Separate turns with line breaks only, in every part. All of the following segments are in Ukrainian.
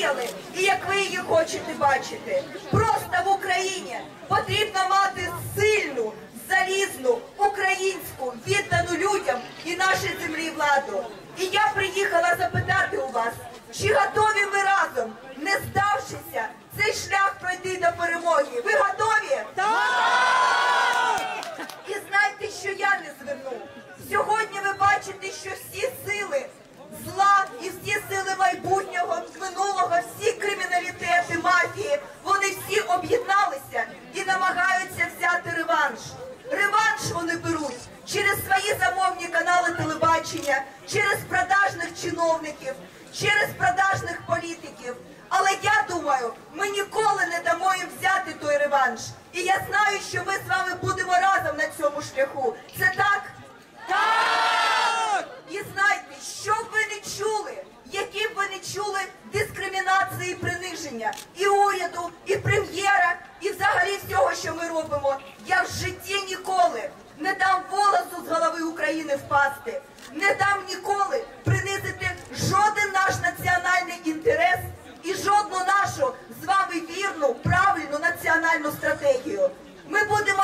мріяли і як ви її хочете бачити. Просто в Україні потрібно мати сильну, залізну, українську, віддану людям і нашій землі владу. І я приїхала запитати у вас, чи готові ви разом, не здавшися, цей шлях пройти до перемоги? Ви готові? І знайте, що я не зверну. Сьогодні ви бачите, що всі сили зла і всі сили майбутнього, телебачення, через продажних чиновників, через продажних політиків. Але я думаю, ми ніколи не дамо їм взяти той реванш. І я знаю, що ми з вами будемо разом на цьому шляху. Це так? Так! І знайте, що б ви не чули, які б ви не чули дискримінації і приниження і уряду, і прем'єра, і взагалі всього, що ми робимо, я в житті ніколи не дам волосу з голови України впасти, не дам ніколи принизити жоден наш національний інтерес і жодну нашу з вами вірну, правильну національну стратегію. Ми будемо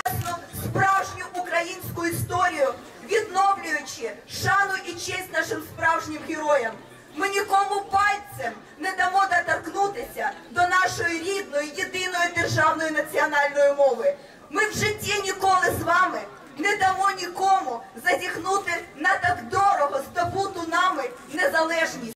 справжню українську історію, відновлюючи шану і честь нашим справжнім героям. Ми нікому пальцем не дамо доторкнутися до нашої рідної, єдиної державної національної мови. Ми в